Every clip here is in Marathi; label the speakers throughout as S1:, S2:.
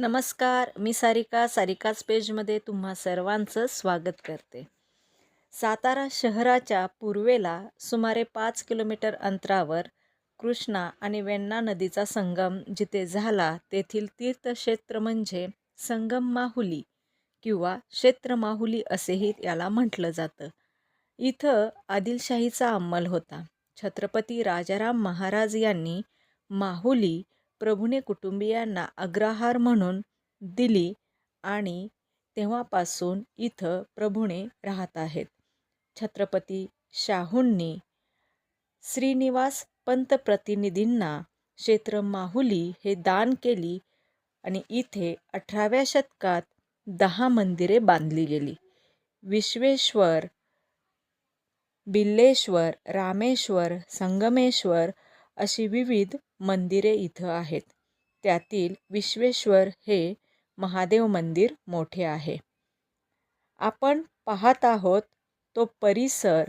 S1: नमस्कार मी सारिका. सारिकाच पेजमध्ये तुम्हा सर्वांचं स्वागत करते. सातारा शहराच्या पूर्वेला सुमारे पाच किलोमीटर अंतरावर कृष्णा आणि वेण्णा नदीचा संगम जिथे झाला तेथील तीर्थक्षेत्र म्हणजे संगम माहुली किंवा क्षेत्र माहुली असेही याला म्हटलं जातं. इथं आदिलशाहीचा अंमल होता. छत्रपती राजाराम महाराज यांनी माहुली प्रभूने कुटुंबियांना अग्रहार म्हणून दिली आणि तेव्हापासून इथं प्रभूने राहत आहेत. छत्रपती शाहूंनी श्रीनिवास पंतप्रतिनिधींना क्षेत्र माहुली हे दान केली आणि इथे अठराव्या शतकात दहा मंदिरे बांधली गेली. विश्वेश्वर बिल्लेश्वर रामेश्वर संगमेश्वर अशी विविध मंदिरे इथं आहेत. त्यातील विश्वेश्वर हे महादेव मंदिर मोठे आहे. आपण पाहत आहोत तो परिसर.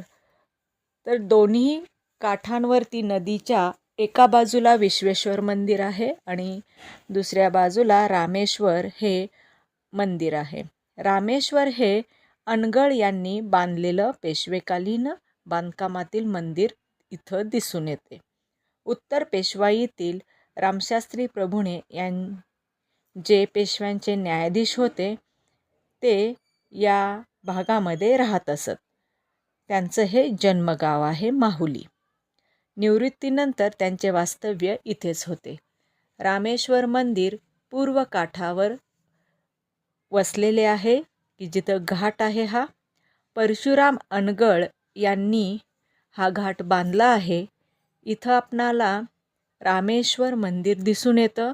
S1: तर दोन्ही काठांवरती नदीच्या एका बाजूला विश्वेश्वर मंदिर आहे आणि दुसऱ्या बाजूला रामेश्वर हे मंदिर आहे. रामेश्वर हे अनगळ यांनी बांधलेलं पेशवेकालीन बांधकामातील मंदिर इथं दिसून येते. उत्तर पेशवाईतील रामशास्त्री प्रभुणे यां जे पेशव्यांचे न्यायाधीश होते ते या भागामध्ये राहत असत. त्यांचं हे जन्मगाव आहे माहुली. निवृत्तीनंतर त्यांचे वास्तव्य इथेच होते. रामेश्वर मंदिर पूर्व काठावर वसलेले आहे की जिथं घाट आहे हा. परशुराम अनगळ यांनी हा घाट बांधला आहे इथं आपणाला रामेश्वर मंदिर दिसून येतं.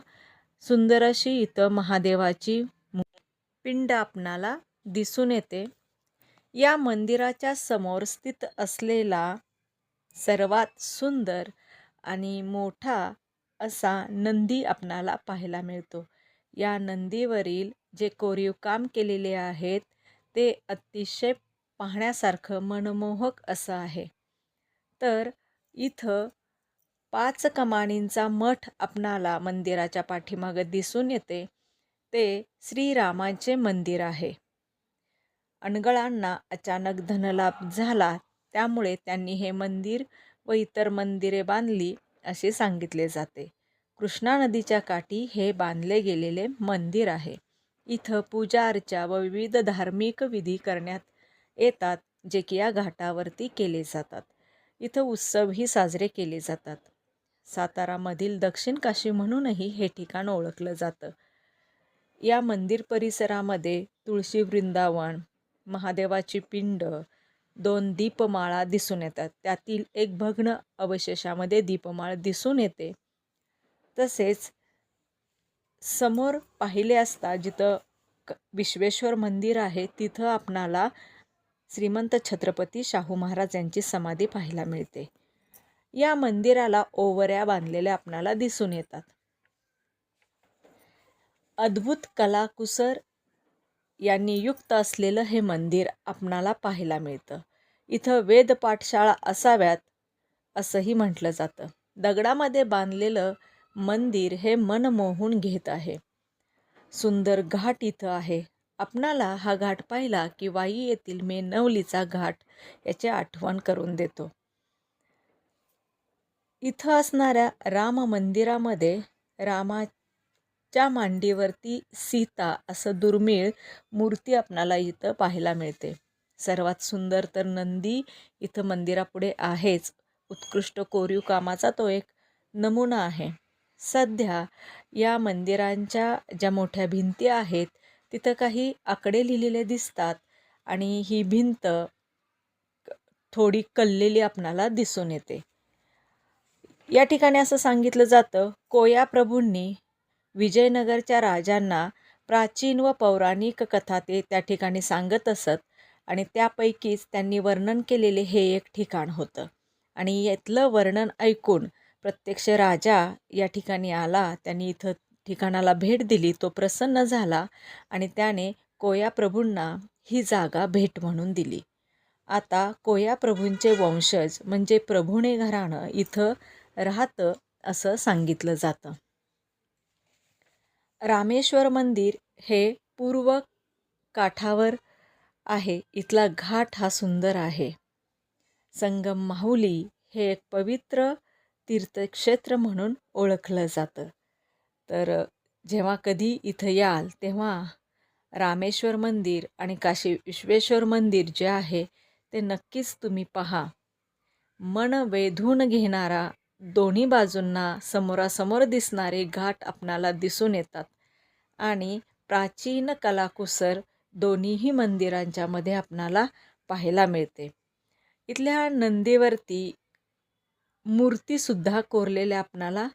S1: सुंदर अशी इथं महादेवाची पिंड आपणाला दिसून येते. या मंदिराच्या समोर स्थित असलेला सर्वात सुंदर आणि मोठा असा नंदी आपणाला पाहायला मिळतो. या नंदीवरील जे कोरीव काम केलेले आहेत ते अतिशय पाहण्यासारखं मनमोहक असं आहे. तर इथं पाच कमानींचा मठ आपणाला मंदिराच्या पाठीमागं दिसून येते. ते श्रीरामाचे मंदिर आहे. अनगळांना अचानक धनलाभ झाला त्यामुळे त्यांनी हे मंदिर व इतर मंदिरे बांधली असे सांगितले जाते. कृष्णा नदीच्या काठी हे बांधले गेलेले मंदिर आहे. इथं पूजा अर्चा व विविध धार्मिक विधी करण्यात येतात जे की या घाटावरती केले जातात. इथं उत्सवही साजरे केले जातात. सातारामधील दक्षिण काशी म्हणूनही हे ठिकाण ओळखलं जातं. या मंदिर परिसरामध्ये तुळशी वृंदावन महादेवाची पिंड दोन दीपमाळा दिसून येतात. त्यातील एक भग्न अवशेषामध्ये दीपमाळ दिसून येते. तसेच समोर पाहिले असता जिथं क विश्वेश्वर मंदिर आहे तिथं आपणाला श्रीमंत छत्रपती शाहू महाराज यांची समाधी पाहायला मिळते. या मंदिराला ओवऱ्या बांधलेल्या आपणाला दिसून येतात. अद्भुत कलाकुसर यांनी युक्त असलेलं हे मंदिर आपणाला पाहायला मिळतं. इथं वेद पाठशाळा असाव्यात असंही म्हटलं जातं. दगडामध्ये बांधलेलं मंदिर हे मन मोहून घेत आहे. सुंदर घाट इथं आहे. आपणाला हा घाट पाहिला की वाई येथील मेनवलीचा घाट याची आठवण करून देतो. इथं असणाऱ्या राम मंदिरामध्ये रामाच्या मांडीवरती सीता असं दुर्मिळ मूर्ती आपणाला इथं पाहायला मिळते. सर्वात सुंदर तर नंदी इथं मंदिरापुढे आहेच. उत्कृष्ट कोरीव कामाचा तो एक नमुना आहे. सध्या या मंदिरांच्या ज्या मोठ्या भिंती आहेत तिथं काही आकडे लिहिलेले दिसतात आणि ही भिंत थोडी कललेली आपणाला दिसून येते. या ठिकाणी असं सांगितलं जातं कोया प्रभूंनी विजयनगरच्या राजांना प्राचीन व पौराणिक कथा ते त्या ठिकाणी सांगत असत आणि त्यापैकीच त्यांनी वर्णन केलेले हे एक ठिकाण होतं. आणि यातलं वर्णन ऐकून प्रत्यक्ष राजा या ठिकाणी आला त्यांनी इथं ठिकाणाला भेट दिली तो प्रसन्न झाला आणि त्याने कोया प्रभूंना ही जागा भेट म्हणून दिली. आता कोया प्रभूंचे वंशज म्हणजे प्रभुणे घराणं इथं राहतं असं सांगितलं जातं. रामेश्वर मंदिर हे पूर्व काठावर आहे. इथला घाट हा सुंदर आहे. संगम माहुली हे एक पवित्र तीर्थक्षेत्र म्हणून ओळखलं जातं. तर जेव्हा कधी इथं याल तेव्हा रामेश्वर मंदिर आणि काशी विश्वेश्वर मंदिर जे आहे ते नक्कीच तुम्ही पहा. मन वेधून घेणारा दोन्ही बाजूंना समोरासमोर दिसणारे घाट आपणाला दिसून येतात. आणि प्राचीन कलाकुसर दोन्हीही मंदिरांच्या मध्ये आपणाला पाहायला मिळते. इथल्या नंदीवरती मूर्तीसुद्धा कोरलेल्या आपणाला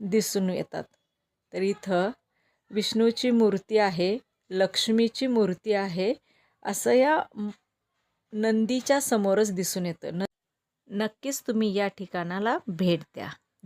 S1: दिसून येतात. तर इथं विष्णूची मूर्ती आहे लक्ष्मीची मूर्ती आहे असं या नंदीच्या समोरच दिसून येतं. न नक्कीच तुम्ही या ठिकाणाला भेट द्या.